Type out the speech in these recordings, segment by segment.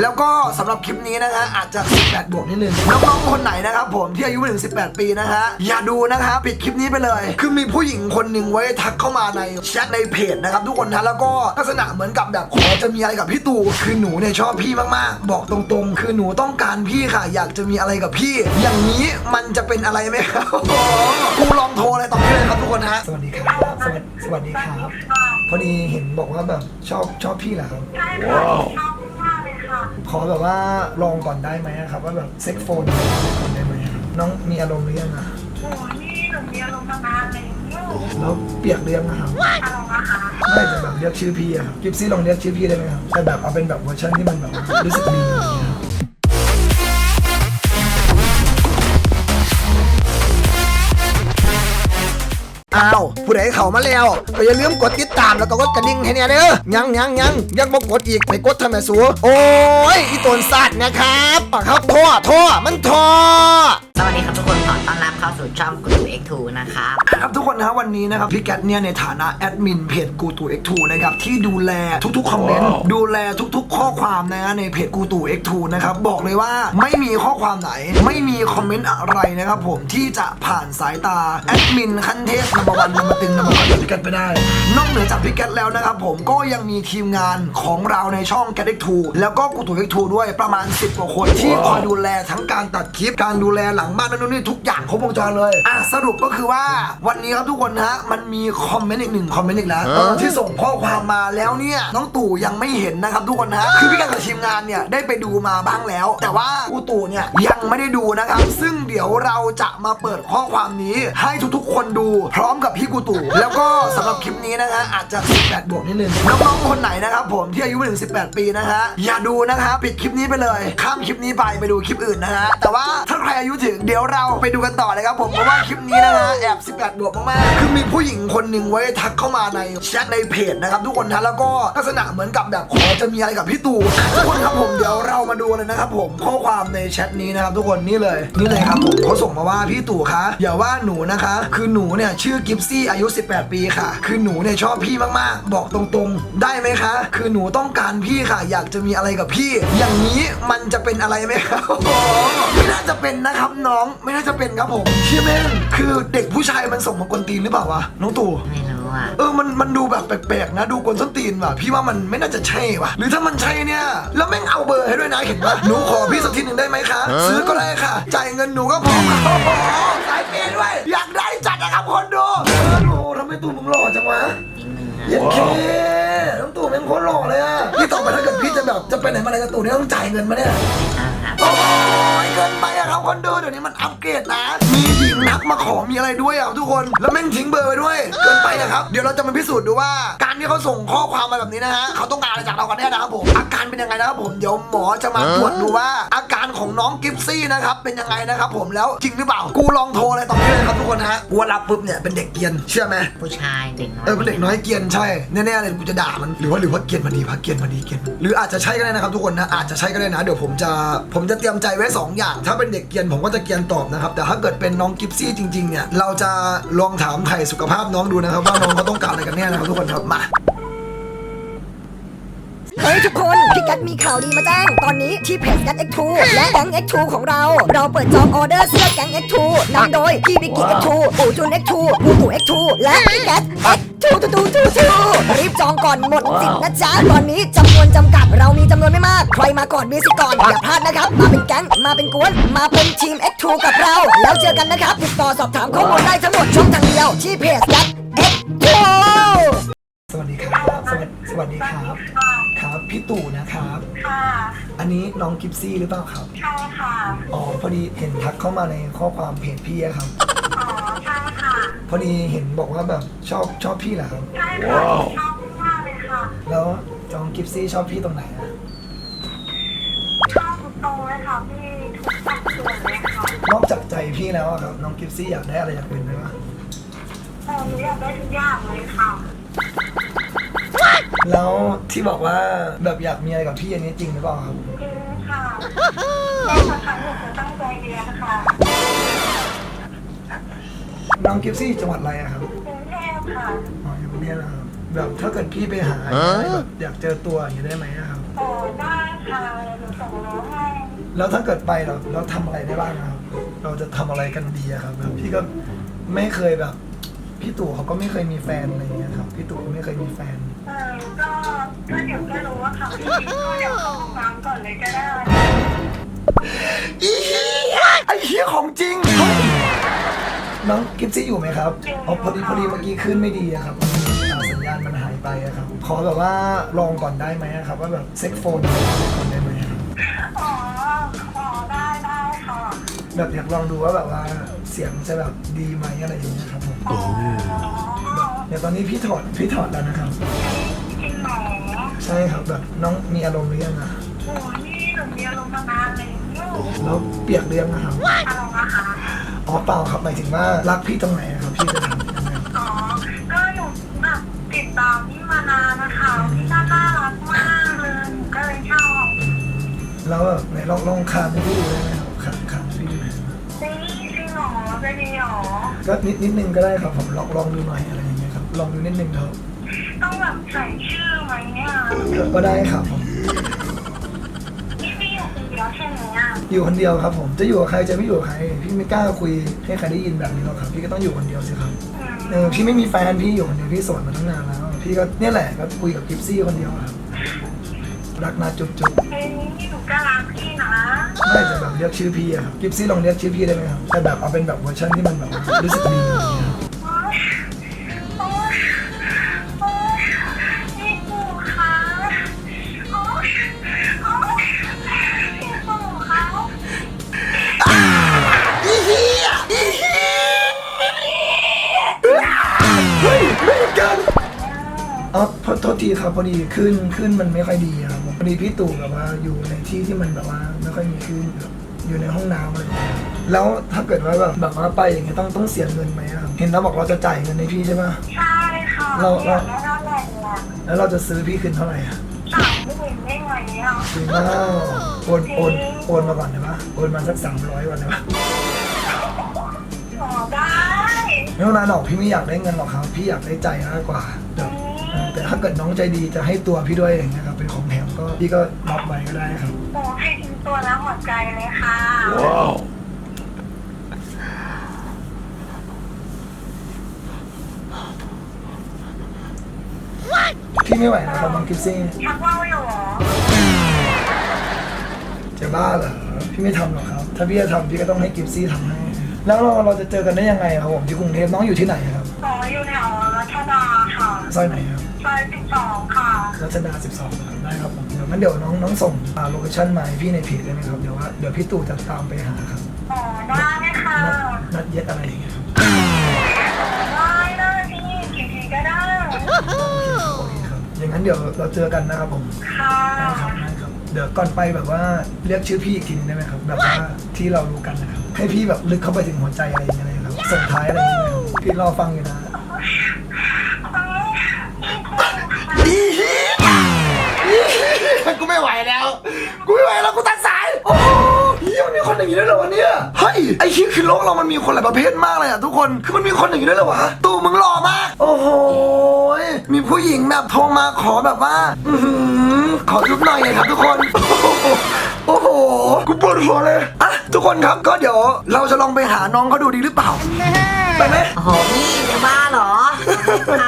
แล้วก็สำหรับคลิปนี้นะฮะอาจจะ 18 บวกนิดนึงน้องๆคนไหนนะครับผมที่อายุไม่ถึง 18 ปีนะฮะอย่าดูนะคะปิดคลิปนี้ไปเลย คือมีผู้หญิงคนหนึ่งไว้ทักเข้ามาในแชทในเพจนะครับทุกคนนะแล้วก็ลักษณะเหมือนกับแบบขอจะมีอะไรกับพี่ตู่คือหนูเนี่ยชอบพี่มากๆ บอกตรงๆ คือหนูต้องการพี่ค่ะ อยากจะมีอะไรกับพี่ อย่างนี้มันจะเป็นอะไรไหมครับกูลองโทรเลยตอนนี้เลยครับทุกคนนะสวัสดีครับสวัสสวัสดีครับพอดีเห็นบอกว่าแบบชอบชอบพี่เหรอครับใช่ค่ะชอบมากเลยค่ะ ขอแบบว่าลองก่อนได้ไหมอะครับ ว่าแบบเซ็กโฟนก่อนได้ไหมอะน้องมีอารมณ์หรือยังอะโอ้นี่หนูมีอารมณ์มานานแล้วแล้วเปียกเรียงนะครับอารมณ์นะคะไม่แต่แบบเรียกชื่อพี่อะครับกิฟซี่ลองเรียกชื่อพี่ได้ไหมครับแต่แบบเอาเป็นแบบเวอร์ชันที่มันแบบรู้สึกดี อ้าวผู้ใดเข้ามาแล้วก็อย่าลืมกดติดตามแล้วก็กดกระดิ่งให้เนี่ยเด้อยังยังยังยังบ่กดอีกไปกดทำไมสูโอ้ยอีตนสัตว์นะครับปากครับท่อท่อมันท่อสวัสดีครับทุกคนขอต้อนรับเข้าสู่ช่องกูตูเอ็กทูนะครับครับทุกคนนะครับวันนี้นะครับพี่แกตเนี่ยในฐานะแอดมินเพจกูตู X2 นะครับที่ดูแลทุกๆคอมเมนต์ดูแลทุก ๆ ข้อความนะฮะในเพจกูตู X2 นะครับบอกเลยว่าไม่มีข้อความไหน ไม่มีคอมเมนต์อะไรนะครับผมที่จะผ่านสายตาแอดมินขั้นเทพนัมวันนัมตึงนัมวันพี่แกตไปได้ นอกเหนือจากพี่แกตแล้วนะครับผมก็ยังมีทีมงานของเราในช่อง g a t X2 แล้วก็กูตู X2 ด้วยประมาณ 10กว่าคนที่คอยดูแลทั้งการตัดคลิปการดูแลหลังบ้านนั่นนู่นนี่ทุกอย่างครบวงจรเลยอะสรุปก็คือว่าวันนี้ครับทุกคนนะฮะมันมีคอมเมนต์อีกหนึ่งคอมเมนต์อีกแล้วเออที่ส่งข้อความมาแล้วเนี่ยน้องตู่ยังไม่เห็นนะครับทุกคนนะฮะคือพี่แกกับทีมงานเนี่ยได้ไปดูมาบ้างแล้ว แต่ว่ากูตู่เนี่ยยังไม่ได้ดูนะครับซึ่งเดี๋ยวเราจะมาเปิดข้อความนี้ให้ทุกๆ คนดูพร้อมกับพี่กูตู่แล้วก็สำหรับคลิปนี้นะฮะอาจจะ 18 บวกนิดนึงน้องๆคนไหนนะครับผมที่อายุไม่ถึง 18 ปีนะฮะอย่าดูนะคะปิดคลิปนี้ไปเลย ข้ามคลิปนี้ไปไปดูคลิปอื่นนะฮะแต่ว่าถ้าใครอายุถึงเดี๋ยวเราไปดูกันต่อเลยครับผมเพราะว่าคลิปนี้นะฮะแอบ 18 บวกมากๆคือมีผู้หญิงคนหนึ่งไว้ทักเข้ามาในแชทในเพจนะครับทุกคนนะแล้วก็ลักษณะเหมือนกับแบบขอจะมีอะไรกับพี่ตู่ทุกคนครับผมเดี๋ยวเรามาดูเลยนะครับผมข้อความในแชทนี้นะครับทุกคนนี่เลยนี่เลยครับผมเขาส่งมาว่าพี่ตู่คะอย่าว่าหนูนะคะ คือหนูเนี่ยชื่อกิฟซี่อายุ 18 ปีค่ะ คือหนูเนี่ยชอบพี่มากๆ บอกตรงๆ ได้ไหมคะ คือหนูต้องการพี่ค่ะ อยากจะมีอะไรกับพี่ อย่างนี้มันจะเป็นอะไรไหมครับไม่น่าจะเป็นนะครับน้องไม่น่าจะเป็นครับผมเชื่อแม่งคือเด็กผู้ชายมันส่งมากวนตีนหรือเปล่าวะน้องตู่ ไม่รู้อะ เออ มัน มันดูแบบแปลกๆ นะ ดูกวนส้นตีนว่ะ พี่ว่ามันไม่น่าจะใช่ว่ะ หรือถ้ามันใช่เนี่ย แล้วแม่งเอาเบอร์ให้ด้วยนะ เห็นปะหนูขอพี่สักทีหนึ่งได้ไหมคะ ซื้อก็ได้ค่ะ จ่ายเงินหนูก็พอโอ้โหสายเปย์ด้วย อยากได้จัดนะครับคนดูเออหนูทำไมตูมึงหล่อจังวะนิดนึงอะ เย็นเคน้องตู่แม่งโคตรหล่อเลยอะพี่ต่อไปถ้าเกิดพี่จะแบบ จะไปไหนมาไหนกับตู่เนี่ยต้องจ่ายเงินมาเนี่ยอ่าครับ โอ้ย เกินไปอะครับคนดูเดี๋ยวนี้มันอัปเกรดนะ มีหญิงนักมาขอมีอะไรด้วยอะทุกคน แล้วแม่งทิ้งเบอร์ไว้ด้วย เกินไปอะครับเดี๋ยวเราจะมาพิสูจน์ดูว่า การที่เขาส่งข้อความมาแบบนี้นะฮะเขาต้องการอะไรจากเรากันแน่นะครับผมอาการเป็นยังไงนะครับผมเดี๋ยวหมอจะมาตรวจดูว่า อาการของน้องกิฟซี่นะครับเป็นยังไงนะครับผมแล้วจริงหรือเปล่ากูลองโทรเลยตอนนี้เลยครับทุกคนนะฮะกูว่ารับปุ๊บเนี่ยเป็นเด็กเกรียนเชื่อไหมผู้ชายเด็กน้อยเออเป็นเด็กน้อยเกรียนใช่แน่ๆเลยกูจะด่ามันหรือว่าหรือว่าเกรียนมาดีพักเกรียนมาดีเกรียนมาหรืออาจจะใช่ก็ได้นะครับทุกคนนะอาจจะใช่ก็ได้นะ เดี๋ยวผมจะผมจะเตรียมใจไว้สอย่าง ถ้าเป็นเด็กเกียนผมก็จะเกียนตอบนะครับ แต่ถ้าเกิดเป็นน้องกิฟซี่จริงๆเนี่ยเราจะลองถามไข่สุขภาพน้องดูนะครับ ว่าน้องเขาต้องการอะไรกันแน่นะครับทุกคนครับมา เฮ้ยทุกคนพี่กัดมีข่าวดีมาแจ้ง ตอนนี้ที่เพจกัด X2 และแก๊ง X2 ของเรา เราเปิดจองออเดอร์เสื้อแก๊ง X2 นำโดยพี่บิ๊กกี้ X2 ปู่จุน X2 ปูตู่ X2 และพี่กัด X2 ตูตูตูตูรีบจองก่อนหมดสิทธิ์นะจ๊ะตอนนี้จำนวนจำกัดเรามีจำนวนไม่มากใครมาก่อนมีสิทธิ์ก่อนอย่าพลาดนะครับ มาเป็นแก๊งมาเป็นกวนมาเป็นทีม X2 กับเรา แล้วเจอกันนะครับติดต่อสอบถามข้อมูลได้ทั้งหมดช่องทางเดียวที่เพจกัด X2 สวัสดีครับ สวัสสวัสดีครับ พี่ตู่นะครับ ค่ะ อันนี้น้องกิฟซี่หรือเปล่าครับ ใช่ค่ะ อ๋อ พอดีเห็นทักเข้ามาในข้อความเพจพี่อะครับ อ๋อ ใช่ค่ะ พอดีเห็นบอกว่าแบบชอบชอบพี่เหรอครับ ใช่ค่ะชอบมากเลยค่ะ แล้วน้องกิฟซี่ชอบพี่ตรงไหนอะชอบทุกตรงเลยค่ะพี่ทุกสัดส่วนเลยค่ะนอกจากใจพี่แล้วอะครับน้องกิฟซี่อยากได้อะไรอย่างอื่นไหมวะเออหนูอยากได้ทุกอย่างเลยค่ะ แล้วที่บอกว่าแบบอยากมีอะไรกับพี่อันนี้จริงหรือเปล่าครับ จริงค่ะแม่สักครั้งหนูจะตั้งใจเรียนค่ะน้องกิฟซี่จังหวัดอะไรอะครับ กรุงเทพค่ะอ๋ออยู่กรุงเทพนะครับแบบถ้าเกิดพี่ไปหาแบบอยากเจอตัวอย่างนี้ได้ไหมอะครับ โอ้ได้ค่ะหนูส่งโลให้แล้วถ้าเกิดไปเราเราทำอะไรได้บ้างครับ เราจะทำอะไรกันดีอะครับแบบพี่ก็ไม่เคยแบบ พี่ตู่เขาก็ไม่เคยมีแฟนอะไรอย่างเงี้ยครับ พี่ตู่ก็ไม่เคยมีแฟน เออก็ก็เดี๋ยวก็รู้ว่าค่ะพี่ก็ เดี๋ยวเข้าห้องน้ำก่อนเลยก็ได้อีเหี้ยไอ้เหี้ยของจริงน้องกิฟซี่อยู่ไหมครับอ๋อพอดีพอดีเมื่อกี้ขึ้นไม่ดีอะครับอ่าสัญญาณมันหายไปอะครับ ขอแบบว่าลองก่อนได้ไหมอะครับ ว่าแบบเซ็กโฟนก่อนได้ไหมครับอ๋ออ๋อได้ได้ค่ะแบบอยากลองดูว่าแบบว่าเสียงจะแบบดีไหมอะไรอย่างเงี้ยครับผมอ๋อ เดี๋ยวตอนนี้พี่ถอดพี่ถอดแล้วนะครับจริงเหรอใช่ครับแบบน้องมีอารมณ์หรือยังอะโอ้นี่หนูมีอารมณ์มานานแล้วแล้วเปียกหรือยังนะครับอารมณ์นะคะอ๋อเปล่าครับหมายถึงว่ารักพี่ตรงไหนอะครับพี่จะทำยังไงอ๋อก็หนูแบบติดตามพี่มานานนะคะพี่น่าน่ารักมากเลยหนูก็เลยชอบอืมแล้วแบบไหนลองลองคานให้พี่ดูได้ไหมครับคานคานให้พี่ดูหน่อยจริงจริงเหรอจะดีเหรอก็นิดนิดนึงก็ได้ครับผมลองลองดูหน่อยอะไรอย่างเงี้ยครับลองดูนิดนึงครับ ต้องแบบใส่ชื่อไหมเนี่ยก็ได้ครับผมพี่พี่อยู่คนเดียวใช่ไหมอะอยู่คนเดียวครับผมจะอยู่กับใครจะไม่อยู่กับใคร พี่ไม่กล้าคุยให้ใครได้ยินแบบนี้หรอกครับ พี่ก็ต้องอยู่คนเดียวสิครับอืมเออพี่ไม่มีแฟนพี่อยู่คนเดียวพี่โสดมาตั้งนานแล้ว พี่ก็เนี่ยแหละก็คุยกับกิฟซี่คนเดียวครับรักนะจุ๊บจุ๊บเฮ้ยนี่หนูก็รักพี่นะไม่จะแบบเรียกชื่อพี่อะครับกิฟซี่ลองเรียกชื่อพี่ได้ไหมครับแต่แบบเอาเป็นแบบเวอร์ชันที่มันแบบว่ารู้สึกดี กันอ๋อโทษโทษทีครับพอดีขึ้นขึ้นมันไม่ค่อยดีครับผมพอดีพี่ตู่แบบว่าอยู่ในที่ที่มันแบบว่าไม่ค่อยมีขึ้นแบบอยู่ในห้องน้ำอะไรอย่างเงี้ยแล้วถ้าเกิดว่าแบบแบบว่าไปอย่างเงี้ยต้องต้องเสียเงินไหมครับเห็นเราบอกเราจะจ่ายเงินให้พี่ใช่ปะ ใช่ค่ะเราเราอยากได้เท่าไหร่อะแล้วเราจะซื้อพี่คืนเท่าไหร่อะสามหมื่นได้ไหมอะ จริงว่าโอนโอนโอนมาก่อนได้ปะโอนมาสักสามร้อยก่อนได้ปะอ๋อได้ ไม่เป็นไรหรอกพี่ไม่อยากได้เงินหรอกครับ พี่อยากได้ใจมากกว่าแต่เออแต่ถ้าเกิดน้องใจดีจะให้ตัวพี่ด้วยอย่างเงี้ยครับเป็นของแถมก็พี่ก็รับไว้ก็ได้ครับ โอ้ให้ทิ้งตัวแล้วหัวใจเลยค่ะพี่ไม่ไหวนะครับน้องกิฟซี่ชักว่าวอยู่เหรอจะบ้าเหรอพี่ไม่ทำหรอกครับ ถ้าพี่จะทำพี่ก็ต้องให้กิฟซี่ทำให้ แล้วเราเราจะเจอกันได้ยังไงครับผมที่กรุงเทพน้องอยู่ที่ไหนครับอ๋ออยู่แถวรัชดาค่ะซอยไหนครับซอยสิบสองค่ะรัชดา12ครับได้ครับผมเดี๋ยวงั้นเดี๋ยวน้องน้องส่งอ่าโลเคชั่นมาให้พี่ในเพจได้ไหมครับเดี๋ยวว่าเดี๋ยวพี่ตู่จะตามไปหาครับอ๋อได้ค่ะนัดนัดเย็ดอะไรอย่างเงี้ยครับได้ได้พี่กี่ทีก็ได้โอเคครับอย่างนั้นเดี๋ยวเราเจอกันนะครับผมค่ะได้ครับได้ครับเดี๋ยวก่อนไปแบบว่าเรียกชื่อพี่อีกทีนึงได้ไหมครับแบบว่าที่เรารู้กันนะครับ ให้พี่แบบลึกเข้าไปถึงหัวใจอะไรอย่างเงี้ยเลยครับส่งท้ายอะไรอย่างเงี้ยครับพี่รอฟังอยู่นะอีเหี้ยกูไม่ไหวแล้ว กูไม่ไหวแล้วกูตัดสาย โอ้โหเฮียมันมีคนอย่างนี้ด้วยเหรอวะเนี่ยเฮ้ยไอ้เฮียคือโลกเรามันมีคนหลายประเภทมากเลยอะทุกคน คือมันมีคนอย่างนี้ด้วยเหรอวะ ตู่มึงหล่อมาก โอ้โห มีผู้หญิงแบบโทรมาขอแบบว่า อือหือขอยุบหน่อยเลยครับทุกคน โอ้โห กูปวดหัวเลย กคนครับก็เดี๋ยวเราจะลองไปหาน้องเขาดูดีหรือเปล่า ไปไหมโอ้โหพี่จะบ้าเหรอใคร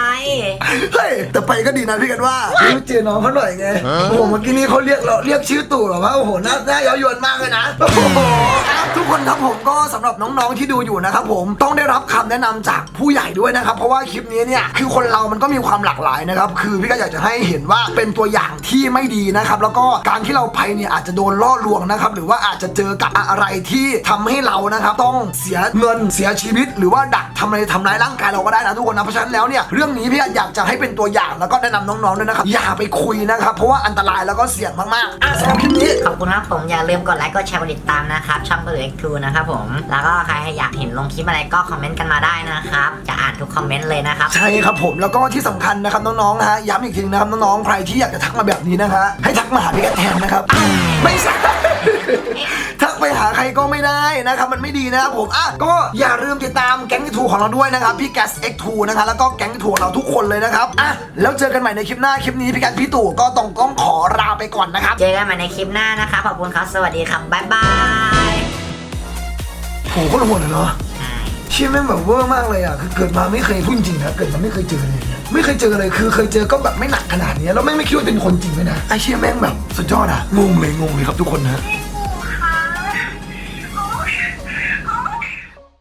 เฮ้ยแต่ไปก็ดีนะพี่กันว่าไม่เจอน้องเขาหน่อยไงโอ้โหเมื่อกี้นี้เขาเรียกเราเรียกชื่อตู่แบบว่าโอ้โหหน้าหน้าเย้ายวนมากเลยนะโอ้โหทุก คนครับผมก็สำหรับน้องๆที่ดูอยู่นะครับผมต้องได้รับคำแนะนำจากผู้ใหญ่ด้วยนะครับเพราะว่าคลิปนี้เนี่ยคือคนเรามันก็มีความหลากหลายนะครับคือพี่ก็อยากจะให้เห็นว่าเป็นตัวอย่างที่ไม่ดีนะครับแล้วก็การที่เราไปเนี่ยอาจจะโดนล่อลวงนะครับหรือว่าอาจจะเจอกับอะไรที่ทำให้เรานะครับต้องเสียเงินเสียชีวิต หรือว่าดักทำอะไรทำร้ายร่างกายเราก็ได้นะทุกคนนะเพราะฉะนั้นแล้วเนี่ยเรื่องนี้พี่อยากจะให้เป็นตัวอย่างแล้วก็แนะนำน้องๆด้วยนะครับอย่าไปคุยนะครับเพราะว่าอันตรายแล้วก็เสี่ยงมากๆอะสำหรับคลิปนี้ขอบคุณครับผมอย่าลืมกดไลค์กดแชร์กดติดตามนะครับช่องกระดูก X2 นะครับผม แล้วก็ใครอยากเห็นลงคลิปอะไรก็คอมเมนต์กันมาได้นะครับ จะอ่านทุกคอมเมนต์เลยนะครับ ใช่ครับผม แล้วก็ที่สำคัญนะครับน้องๆนะฮะ ย้ำอีกทีนะครับน้องๆ ใครที่อยากจะทักมาแบบนี้นะฮะ ให้ทักมาหาพี่แกแทนนะครับอ้าวไม่ใช่ทักมาไปหาใครก็ไม่ได้นะครับ มันไม่ดีนะครับผมอะก็อย่าลืมติดตามแก๊งทูของเราด้วยนะครับพี่แกส X2 นะครับแล้วก็แก๊งทูของเราทุกคนเลยนะครับอะแล้วเจอกันใหม่ในคลิปหน้าคลิปนี้พี่แกสพี่ตู่ก็ต้องต้องขอลาไปก่อนนะครับ เจอกันใหม่ในคลิปหน้านะครับขอบคุณครับสวัสดีครับบ๊ายบาย โหคตรโหดเลยเนาะเชี่ยแม่งแบบเวอร์มากเลยอะคือเกิดมาไม่เคยพูดจริงนะเกิดมาไม่เคยเจอเลยไม่เคยเจอเลยคือเคยเจอก็แบบไม่หนักขนาดนี้แล้วไม่ไม่คิดว่าเป็นคนจริงเลยนะไอเชี่ยแม่งแบบสุดยอดอะงงเลยงงเลยครับทุกคนนะ